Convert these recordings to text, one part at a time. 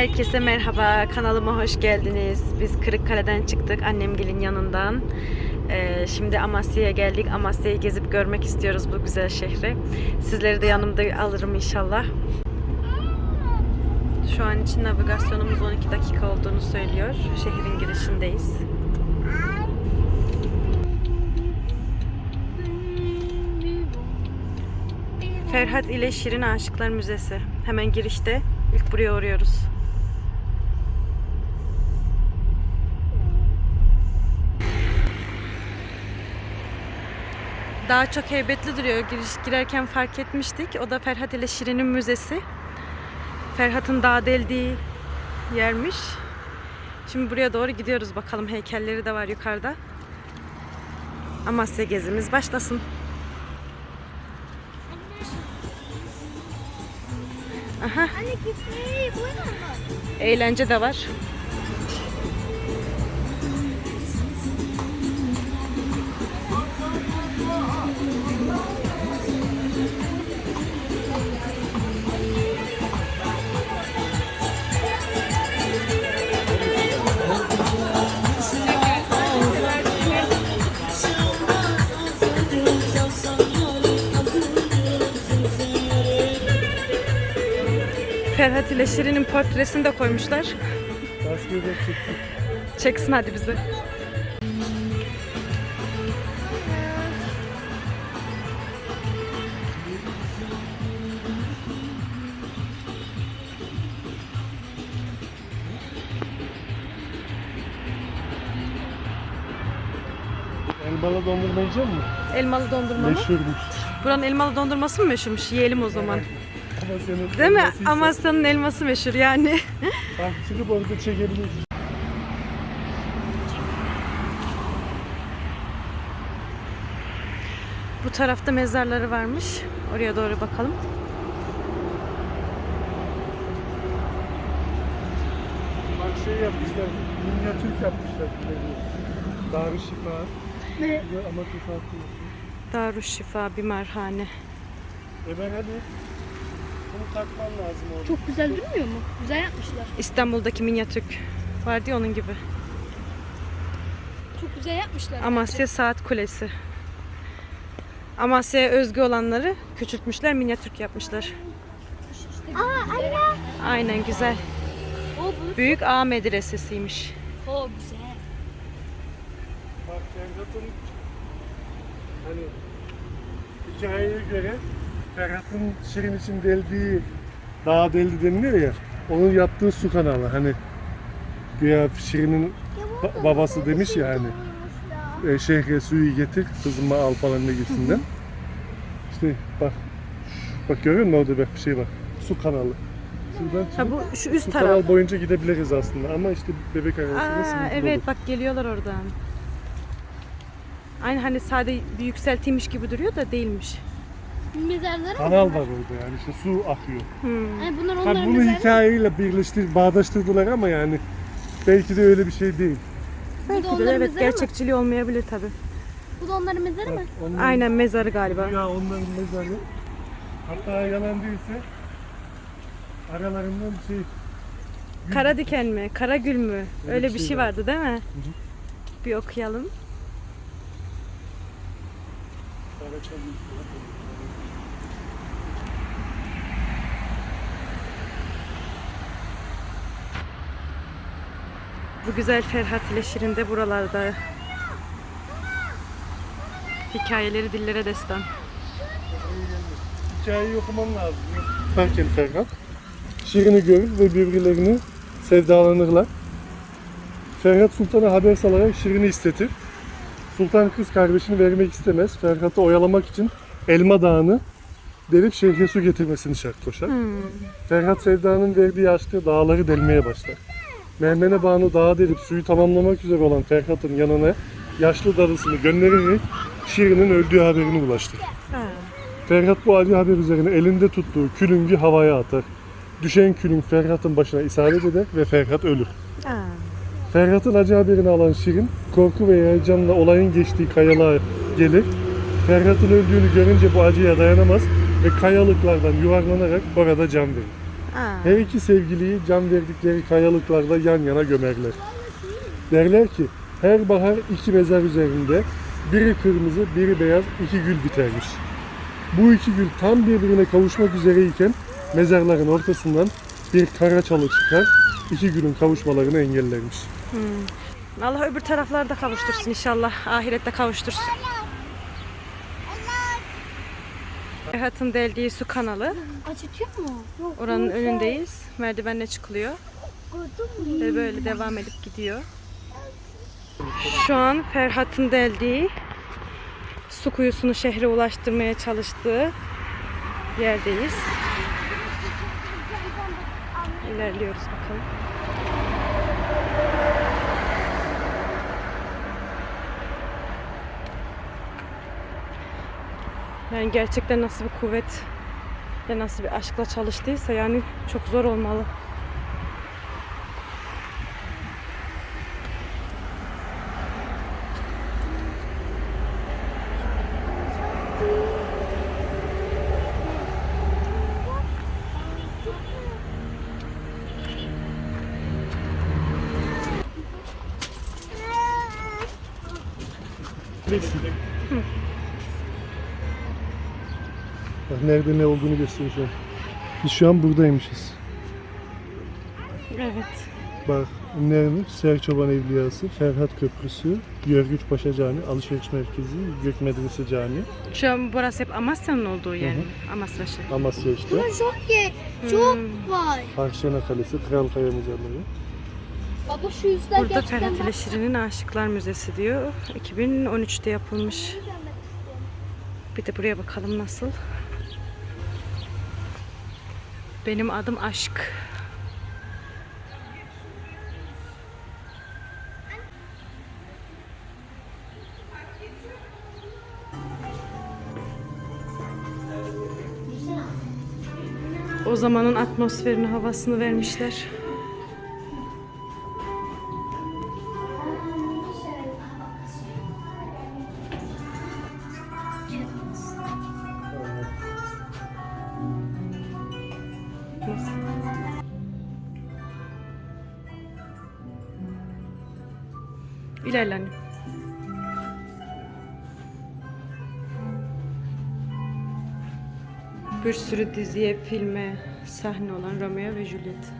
Herkese merhaba, kanalıma hoş geldiniz. Biz Kırıkkale'den çıktık, annemgilin yanından. Ee, şimdi Amasya'ya geldik. Amasya'yı gezip görmek istiyoruz bu güzel şehri. Sizleri de yanımda alırım inşallah. Şu an için navigasyonumuz 12 dakika olduğunu söylüyor. Şehrin girişindeyiz. Ferhat ile Şirin Aşıklar Müzesi. Hemen girişte. İlk buraya uğruyoruz. Daha çok heybetli duruyor. Giriş, girerken fark etmiştik. O da Ferhat ile Şirin'in müzesi. Ferhat'ın dağ deldiği yermiş. Şimdi buraya doğru gidiyoruz bakalım. Heykelleri de var yukarıda. Amasya gezimiz başlasın. Aha, eğlence de var. Ferhat ile Şirin'in portresini de koymuşlar. Çeksin hadi bizi. Elmalı dondurma yiyecek misin? Elmalı dondurma mı? Meşhurmuş. Buranın elmalı dondurması mı meşhurmuş? Yiyelim o zaman. Senin Değil mi? elmasıysa- Amasya'nın elması meşhur yani. Bak çıkıp orada çekebiliriz. Bu tarafta mezarları varmış. Oraya doğru bakalım. Bak şey yapmışlar, minyatür yapmışlar. Darüşşifa. Ne? Ama. Darüşşifa Bimarhane. E ben hadi. Bunu takman lazım orada. Çok güzel durmuyor mu? Güzel yapmışlar. İstanbul'daki minyatür vardı ya onun gibi. Çok güzel yapmışlar. Amasya Saat Kulesi. Amasya'ya özgü olanları küçültmüşler, minyatür yapmışlar. Aa anne. Aynen güzel. O bu. Büyük A medresesiymiş. O güzel. Bak Ferhat'ın hani hikayeye göre Ferhat'ın Şirin için deldiği dağ deldi deniliyor ya onun yaptığı su kanalı hani güya Şirin'in ba- babası demiş ya hani e, şehre suyu getir kızıma al falan ne gibisinden. işte bak bak görüyor musun orada bak bir şey var su kanalı. Şuradan Ha çıkıp bu şu üst bu taraf. kanal boyunca gidebiliriz aslında ama işte bebek arabasında Aa, sınırlı evet olur. bak geliyorlar oradan. Aynı hani sade bir yükseltiymiş gibi duruyor da değilmiş. Mezarları mı? Kanal var orada yani işte su akıyor. Hmm. Hani bunlar onların bunu mezarı. hikayeyle birleştir, bağdaştırdılar ama yani belki de öyle bir şey değil. Bu da Belki de onların evet mezarı mı? gerçekçiliği olmayabilir tabi. Bu da onların mezarı mı? Onların, Aynen mezarı galiba. Ya onların mezarı. Hatta yalan değilse aralarından şey Kara diken mi? Kara gül mü? Öyle Öyle bir şey şey var. vardı değil mi? hı. Bir okuyalım. Bu güzel Ferhat ile Şirin de buralarda. Hikayeleri dillere destan. hikayeyi okuman lazım. Yaparken Ferhat Şirin'i görür ve birbirlerini sevdalanırlar. Ferhat Sultan'a haber salarak Şirin'i istetir. Sultan kız kardeşini vermek istemez. Ferhat'ı oyalamak için Elma Dağı'nı delip şehre su getirmesini şart koşar. Hmm. Ferhat Sevda'nın verdiği aşkla dağları delmeye başlar. Mehmene Banu dağı delip suyu tamamlamak üzere olan Ferhat'ın yanına yaşlı dadısını göndererek Şirin'in öldüğü haberini ulaştırır. Ha. Ferhat bu acı haber üzerine elinde tuttuğu külüngi havaya atar. Düşen külün Ferhat'ın başına isabet eder ve Ferhat ölür. Ha. Ferhat'ın acı haberini alan Şirin korku ve heyecanla olayın geçtiği kayalığa gelir. Ferhat'ın öldüğünü görünce bu acıya dayanamaz ve kayalıklardan yuvarlanarak orada can verir. Aa. Her iki sevgiliyi can verdikleri kayalıklarda yan yana gömerler. Derler ki her bahar iki mezar üzerinde biri kırmızı biri beyaz iki gül bitermiş. Bu iki gül tam birbirine kavuşmak üzereyken mezarların ortasından bir kara çalı çıkar, iki gülün kavuşmalarını engellermiş. Allah öbür taraflarda kavuştursun inşallah. Ahirette kavuştursun. Ferhat'ın deldiği su kanalı. Acıtıyor mu? Yok. Oranın önündeyiz. Merdivenle çıkılıyor. Ve böyle devam edip gidiyor. Şu an Ferhat'ın deldiği su kuyusunu şehre ulaştırmaya çalıştığı yerdeyiz. İlerliyoruz bakalım. Yani gerçekten nasıl bir kuvvet ve nasıl bir aşkla çalıştıysa yani çok zor olmalı. Nerede ne olduğunu gösteriyor şu an. Biz şu an buradaymışız. Evet. Bak nerede? Serçoban Evliyası, Ferhat Köprüsü, Görgüç Paşa Cami, Alışveriş Merkezi, Gök Medrese Cami, Şu an burası hep Amasya'nın olduğu yer mi? Amasraşı. Amasya işte, Ama çok ye. Çok var. Harşena Kalesi, Kral Kaya Mezarları. Baba şu yüzler Burada Ferhat ile Şirin'in Aşıklar Müzesi diyor. 2013'te yapılmış. Bir de buraya bakalım nasıl. Benim adım Aşk. O zamanın atmosferini, havasını vermişler. Bir sürü diziye, filme sahne olan Romeo ve Juliet.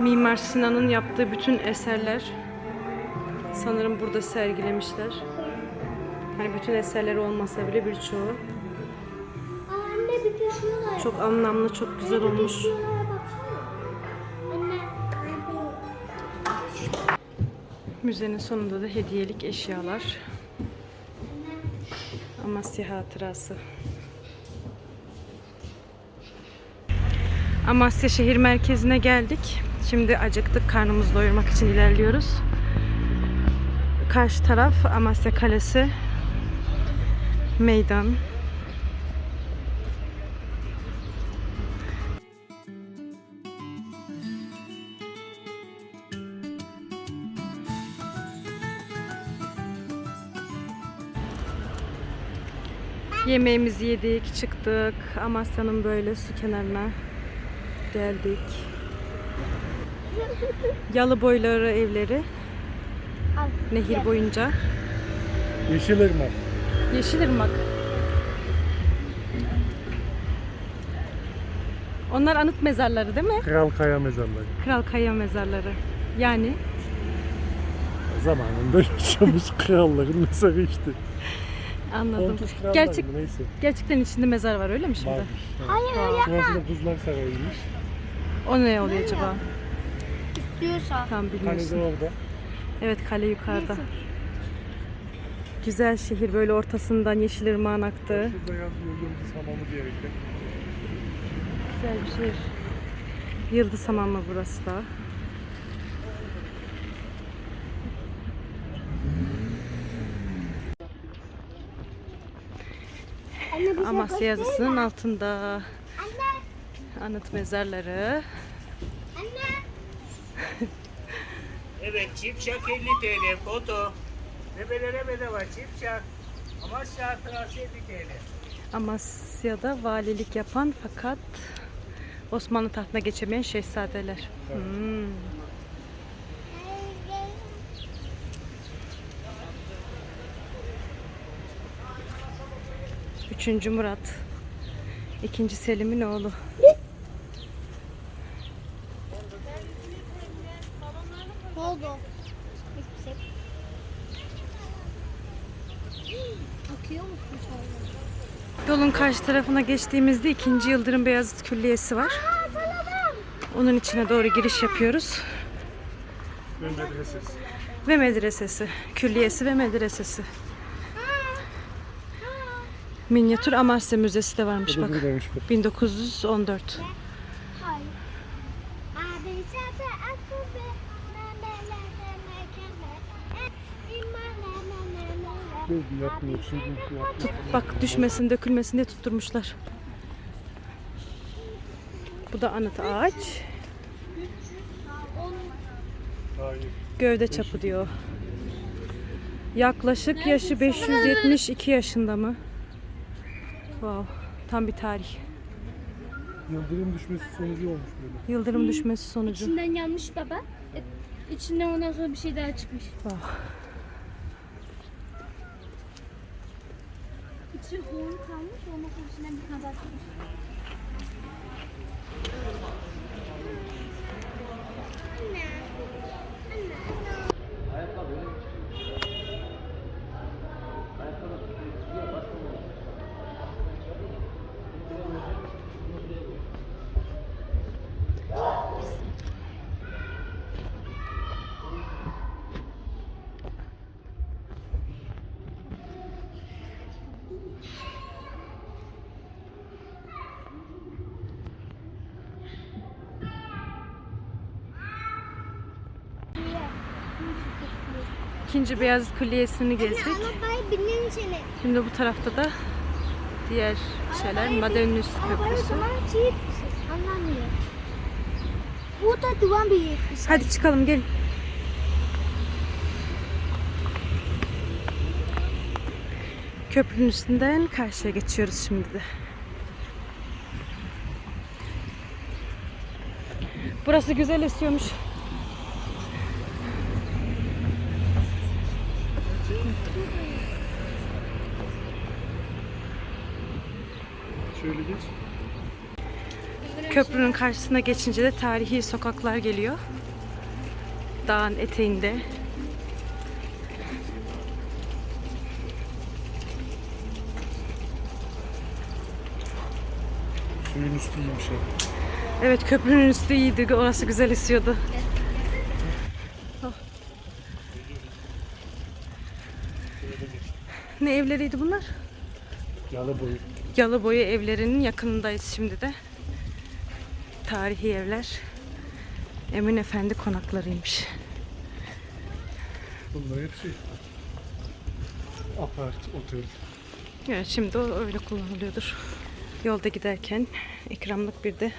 Mimar Sinan'ın yaptığı bütün eserler sanırım burada sergilemişler. Hani bütün eserleri olmasa bile birçoğu çok anlamlı, çok güzel olmuş. Müzenin sonunda da hediyelik eşyalar. Amasya hatırası. Amasya şehir merkezine geldik. Şimdi acıktık. Karnımızı doyurmak için ilerliyoruz. Karşı taraf Amasya Kalesi. Meydan. Yemeğimizi yedik, çıktık. Amasya'nın böyle su kenarına geldik. Yalı boyları evleri. Nehir boyunca. Yeşilırmak. Yeşilırmak. Onlar anıt mezarları değil mi? Kral Kaya Mezarları. Kral Kaya mezarları. Yani Zamanında yaşamış kralların mezarı işte. Anladım. Gerçek, neyse. gerçekten içinde mezar var öyle mi şimdi? Varmış. Hayır öyle Burası da Kızlar Sarayı'ymış. O ne oluyor acaba? diyorsa. Tam Kale de bilmiyorsun. orada. Evet kale yukarıda. Güzel şehir böyle ortasından Yeşilırmağın aktığı. Şurada yazıyor Yıldız Hamamı diyerekten. Güzel bir şehir. Yıldız Hamamı burası da. Amasya yazısının altında Anne. anıt mezarları. Anne. Evet çipşak 50 TL foto. Bebelere bedava çipşak. Amasya hatırası 50 TL. Amasya'da valilik yapan fakat Osmanlı tahtına geçemeyen şehzadeler. Hmm. Üçüncü Murat. İkinci Selim'in oğlu. Ne oldu? Şey. Yolun karşı tarafına geçtiğimizde ikinci Yıldırım Beyazıt Külliyesi var. Onun içine doğru giriş yapıyoruz. Ve medresesi. Ve medresesi. Külliyesi ve medresesi. Minyatür Amasya Müzesi de varmış bak. buradaymış bak. 1914. Hayır. Abi zaten asıl bir Belki yapmıyor. Şimdi yapmıyor. Bak düşmesin, dökülmesin diye tutturmuşlar. Bu da anıt ağaç. Gövde çapı diyor. Yaklaşık yaşı 572 yaşında mı? Wow, tam bir tarih. Yıldırım düşmesi sonucu olmuş böyle. Yıldırım düşmesi sonucu. İçinden yanmış baba. E, İçinden ondan sonra bir şey daha çıkmış. Wow. İçi hoğun kalmış. Sonra içinden bir daha çıkmış. İkinci Beyazıt Külliyesi'ni gezdik. Şimdi bu tarafta da diğer şeyler Madenüs Köprüsü. Hadi çıkalım gelin. Köprünün üstünden karşıya geçiyoruz şimdi de. Burası güzel esiyormuş. Şöyle geç. Köprünün karşısına geçince de tarihi sokaklar geliyor. Dağın eteğinde. Suyun üstü iyiymiş ha. Evet köprünün üstü iyiydi. Orası güzel esiyordu. Oh. Ne evleriydi bunlar? Yalı boyu. Yalıboyu evlerinin yakınındayız şimdi de. Tarihi evler. Emin Efendi konaklarıymış. Bunlar hep şey. Apart, otel. Evet şimdi o öyle kullanılıyordur. Yolda giderken ikramlık bir de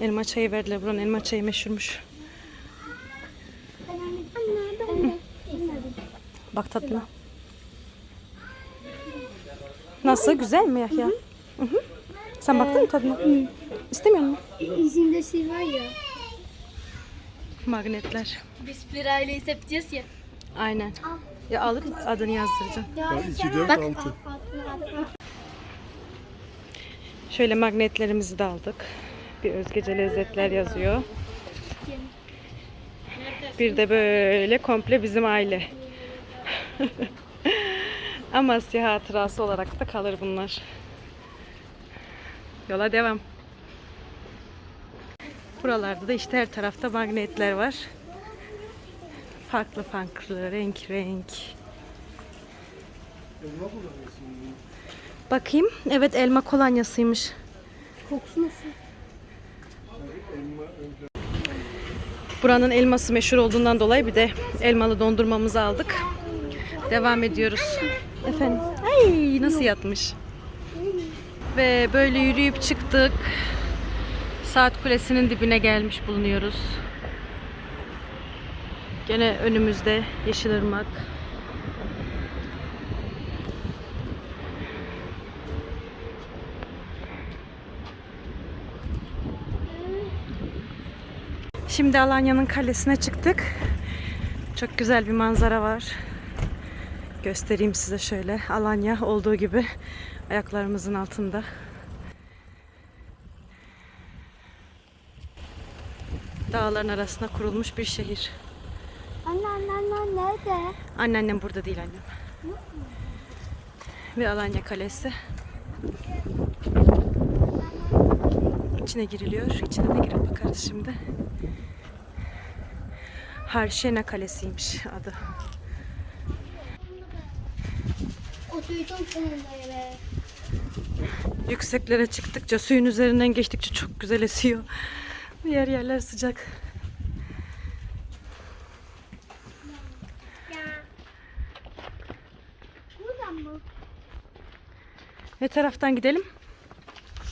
elma çayı verdiler. Buranın elma çayı meşhurmuş. Bak tadına. Nasıl? Güzel mi Yahya? Hı hı. Sen baktın mı tadına? İstemiyor musun? İzinde şey var ya. Magnetler. Biz bir hep diyoruz ya. Aynen. Ya alıp adını yazdıracaksın. Bak 2, 4, 6. Şöyle magnetlerimizi de aldık. Bir özgece lezzetler yazıyor. Bir de böyle komple bizim aile. Amasya hatırası olarak da kalır bunlar. Yola devam. Buralarda da işte her tarafta magnetler var. Farklı farklı, renk renk. Bakayım. Evet elma kolonyasıymış. Kokusu nasıl? Buranın elması meşhur olduğundan dolayı bir de elmalı dondurmamızı aldık. Devam ediyoruz. Efendim. Ay nasıl yatmış. Ve böyle yürüyüp çıktık. Saat Kulesi'nin dibine gelmiş bulunuyoruz. Gene önümüzde Yeşilırmak. Şimdi Alanya'nın kalesine çıktık. Çok güzel bir manzara var. Göstereyim size şöyle. Alanya olduğu gibi ayaklarımızın altında. Dağların arasına kurulmuş bir şehir. Anne anne anne nerede? Anneannem burada değil annem. Ve Alanya Kalesi. İçine giriliyor. İçine de girip bakarız şimdi. Harşena Kalesi'ymiş adı. Yükseklere çıktıkça, suyun üzerinden geçtikçe çok güzel esiyor. Yer yerler sıcak. Ne taraftan gidelim?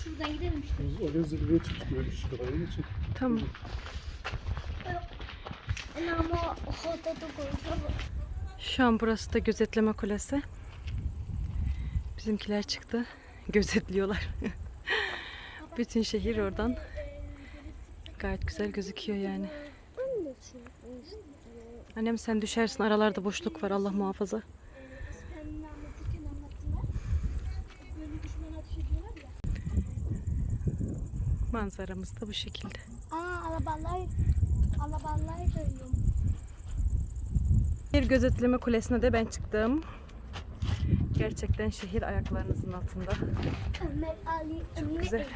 Şuradan gidelim işte. Oraya zirveye bir şey kadar için. Tamam. Şu an burası da gözetleme kulesi. Bizimkiler çıktı. Gözetliyorlar. Bütün şehir oradan. Gayet güzel gözüküyor yani. Annem sen düşersin aralarda boşluk var Allah muhafaza. Manzaramız da bu şekilde. Aa arabalar, arabalar görüyorum. Bir gözetleme kulesine de ben çıktım. Gerçekten şehir ayaklarınızın altında. Ömer Güzel.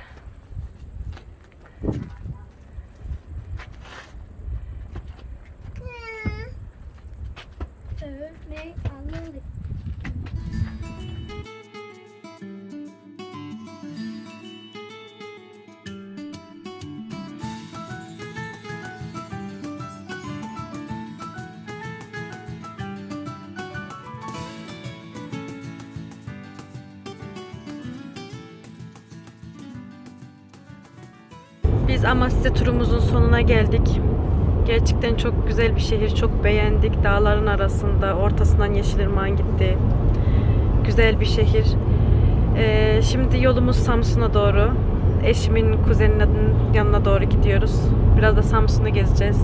Biz Amasya turumuzun sonuna geldik. Gerçekten çok güzel bir şehir. Çok beğendik. Dağların arasında, ortasından Yeşilırmak'ın gitti. Güzel bir şehir. Ee, şimdi yolumuz Samsun'a doğru. Eşimin kuzeninin yanına doğru gidiyoruz. Biraz da Samsun'u gezeceğiz.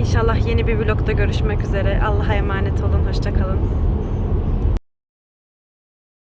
İnşallah yeni bir vlogda görüşmek üzere. Allah'a emanet olun.